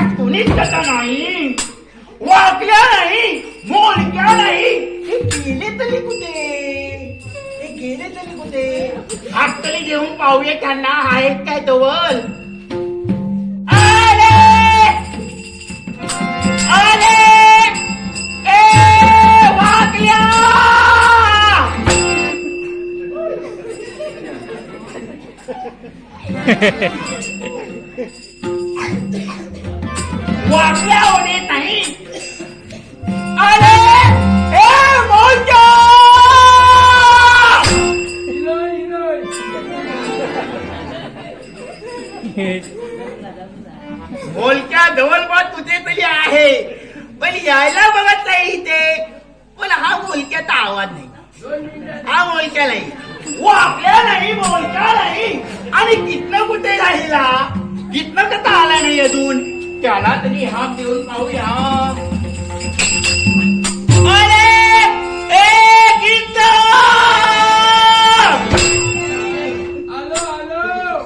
हात कोणीच तसा नाही? वाकल्या नाही मोलक्या नाही. हे गेले तरी कुठे? हे गेले तरी कुठे? हात तरी घेऊन पाहूया त्यांना आहेत काय तोवर? आले! आले! ए वाकल्या! बोलक्या होणे नाही तुझे तरी आहे. पण यायला बघत नाही इथे. पण हा बोलक्याचा आवाज नाही. हा बोलक्या नाही. वाकल्या नाही बोलक्या नाही. आणि कितनं कुठे राहिला? कितनं कसा आला नाही अजून? त्याला तरी हात देऊन पाहूया. अरे आलो आलो.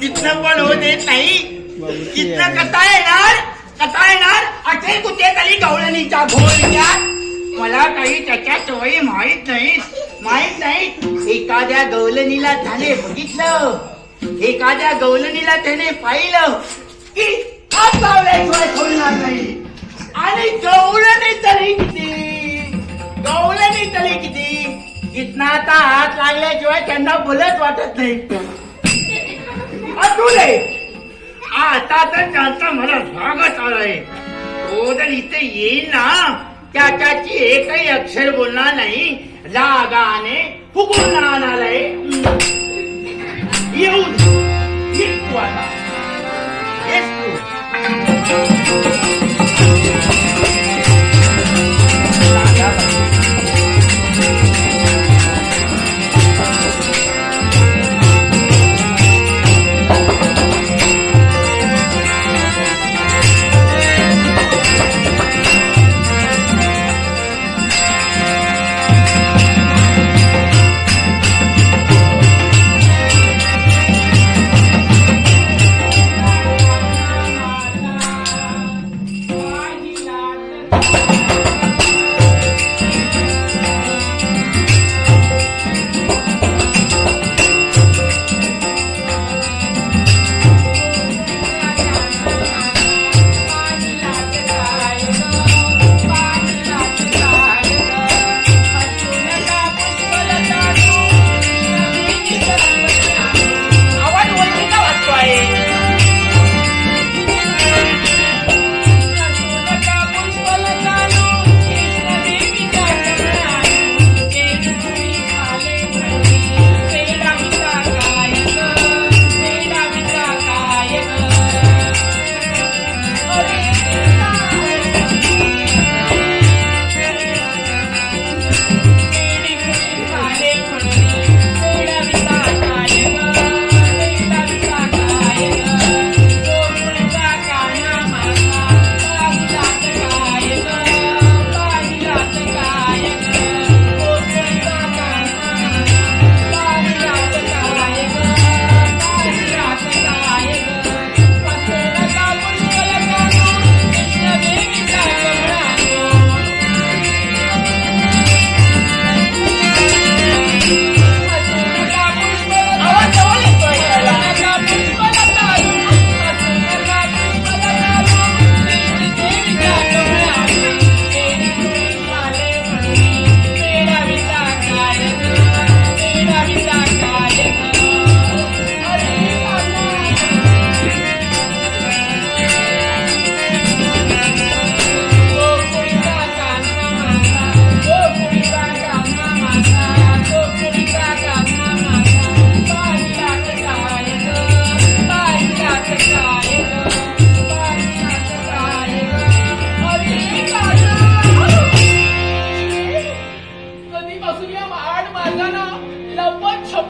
तिथनं पण होत येत नाही. तिथनं कसा येणार कसा येणार. असे कुठे तरी गवळणीच्या घोळक्यात मला काही त्याच्या सवयी माहीत नाही माहीत नाही. एखाद्या गवलणीला त्याने बघितलं. एखाद्या गवलणीला त्याने पाहिलं की हात लावल्याशिवाय खोलणार नाही. आणि गवळणी तरी किती? गवळणी तरी किती? इथनं आता हात लागल्याशिवाय त्यांना बोलत वाटत नाही. असू आता तर त्यांचा मला स्वागत आलाय हो, तो जर इथे येईल ना. त्याच्याची एकही अक्षर बोलणार नाही. रागाने फुगून आलाय येऊ दे. ये तू आता.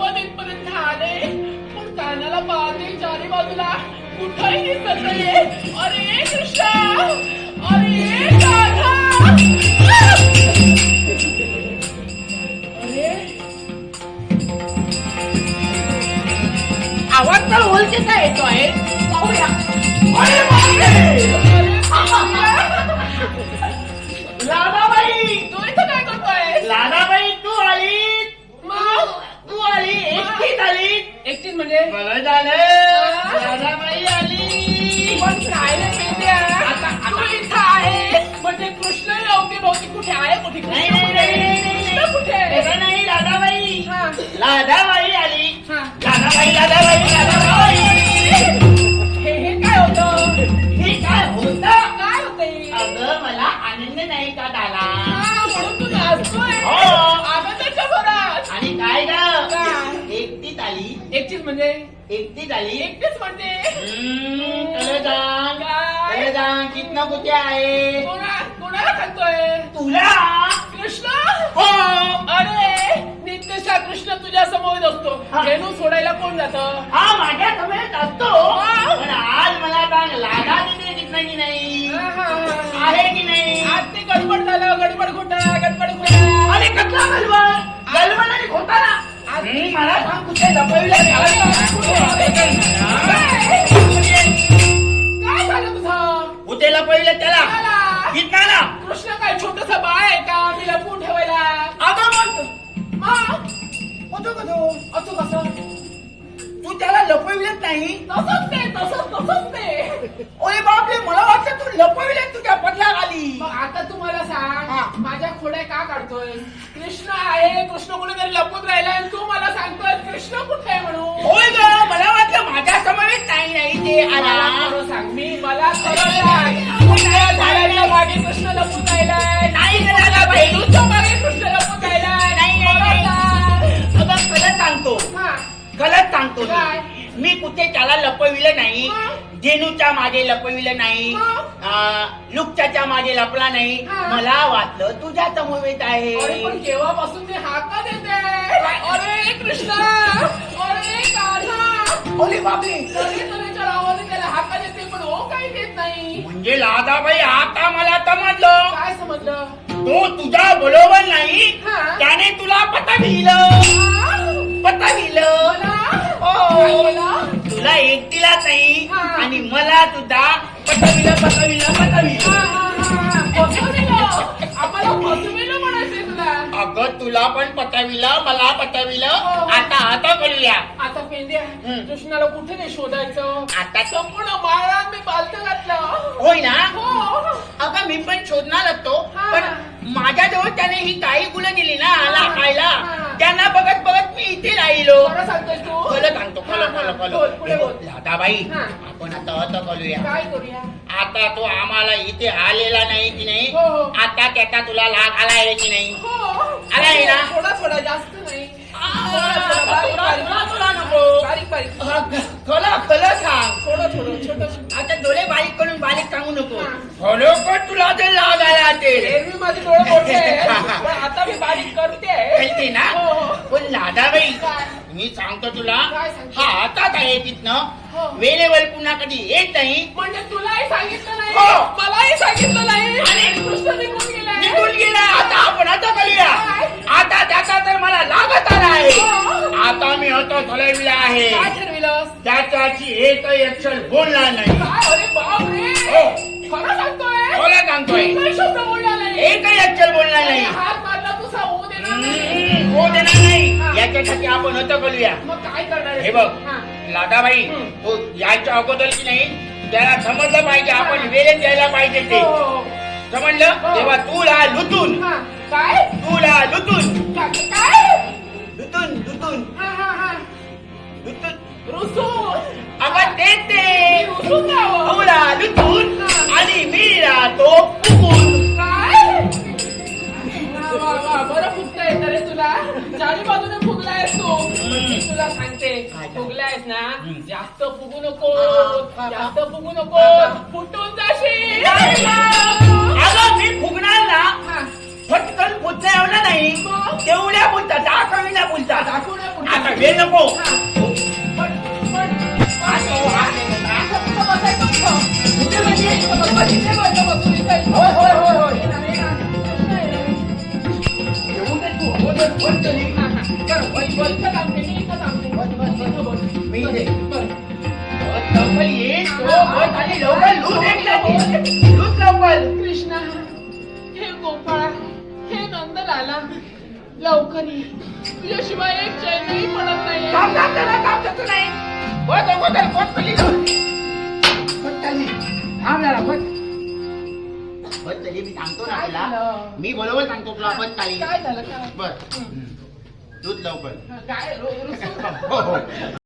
पण इथपर्यंत आले. पण कानाला पाहते चारी बाजूला कुठंही दिसत नाहीये. अरे कृष्णा! अरे आवाज तर होलकेचा येतो आहे पाहूया म्हणजे एकटीच आली एकटीच जांग कितना कुठे आहे? कोणा कोणाला सांगतोय? तुला? कृष्ण? हो. अरे नित्यशा कृष्ण तुझ्या समोर असतो. रेणू सोडायला कोण जात? हा माझ्यासमोर असतो. पण आज मला सांग लागा नाही? आहे की नाही? आज ते गडबड झालं गडबड घोटाळा लपविलंच नाही. तसंच ते तसंच तसंच ते. ओय बापरे मला वाटतं तू लपविलं तुझ्या पडला आली मग आता तू मला हा. सांग माझ्या खोड्या का काढतोय? कृष्ण आहे कृष्ण कुठेतरी लपून राहिला आणि तू मला सांगतोय कृष्ण कुठे आहे म्हणून? होय ग मला वाटलं माझ्या समोरच नाही नाही ते मला आला खरं सांग मी मला खरं सांग. कुठल्या झाडाच्या मागे कृष्ण लपून राहिलाय कुठे त्याला लपविलं नाही? जेनूच्या मागे लपविलं नाही. लुकच्याच्या मागे लपला नाही. हा. मला वाटलं तुझ्या समवेत आहे. अरे पण केव्हापासून ते हाका देते अरे कृष्ण. अरे कान्हा ओले बापरे. तरी तऱ्हेच्या नावाने त्याला हाका देते पण हो काही देत नाही. म्हणजे लादाबाई आता मला समजलं. काय समजलं? तो तुझ्या बरोबर नाही. हा. त्याने तुला पटविलं आ? पटविलं मला? हो. तुला एकटीला नाही हा. आणि मला सुद्धा पटविलं पटविलं पटविलं अगं तुला पण पटविलं मला पटविलं हो. आता आता करूया आता पेंड्या हम्म. कृष्णाला कुठे नाही शोधायचं आता तो संपूर्ण माळात मी पालत घातलं होय ना हो अगं मी पण शोधणार असतो हा. पण माझ्याजवळ त्याने ही काही गुलं दिली ना आला. खायला. त्यांना बघत बघत मी इथे राहिलो सांगतोय तू दादाबाई हा. आपण आता आता करूया काय करूया आता तो आम्हाला इथे आलेला नाही की नाही हो. आता त्याचा तुला लाग आला आहे की नाही हो आलाय ना? थोडा थोडा जास्त नाही आ, थोडा, थोडा, बारीक, तुला- बारीक. तुला- तुला नको. बारीक बारीक खलं खलं सांग थोडं थोडं छोटं आता डोळे बारीक करून बारीक सांगू नको हा. खरोखर तुला ते लाग आला ते एरवी माझे डोळे मोठे आहेत. पण आता मी बारीक करते कळते ना हो, हो. पण लादाबाई काय? मी सांगतो तुला काय सांगतो? हा हातात आहे तिथनं. वेळेवर पुन्हा कधी येत नाही. म्हणजे तुलाही सांगितलं नाही. हो. मलाही सांगितलं नाही. आणि कृष्ण निघून गेलाय. निघून गेला. आता आपण आता करूया? आता त्याचा तर मला लागत आला आहे हो. आता मी होतो ठरविला आहे. काय ठरविलंस? त्याच्याची एक अक्षर बोलणार नाही. काय? अरे हो. खरं सांगतोय? बोला सांगतोय. काही शब्द बोलला नाही. एकही अक्षर बोलणार नाही. हात हो देणार नाही? हा. याच्यासाठी आपण होतं करूया मग काय करणार? हे बघ हा. लादाबाई. तो याच्या अगोदर की नाही त्याला समजलं पाहिजे आपण वेळेत द्यायला पाहिजे ते. हो, हो, समजलं? हो. तेव्हा तुला लुटून. हा. काय? तुला लुटून. का- काय? लुटून लुटून. हा हा हा. लुटून. रुसून. अगं ते. ते रुसून राहावं तुला लुटून हा. आणि मी राहतो फुकून. काय? वा, वा, वा. बरं फुगता येत तुला? चारी बाजूने फुगलायस तू. मी तुला सांगते काय? फुगलायस ना. जास्त फुगू नको. जास्त फुगू नको. फुटून जाशील. अगं मी फुगणार ना. फटकन पुढचा एवढा नाही? तेवढ्या बोलता दाखविला बोलता दाखवण्या. आता वेळ नको. हा. आणि लवकर लूट एकदा. लूट लवकर. कृष्णा हे गोपाळा हे नंदलाला लवकर. ये तुझ्याशिवाय एक चैनही पडत नाहीये. थांब थांब जरा थांब तसं नाही बस अगोदर थांब जरा बस बस चालली मी सांगतो ना तुला? मी बरोबर सांगतो तुला. बस चालली. काय झालं? बस दूध लवकर. काय? हो हो.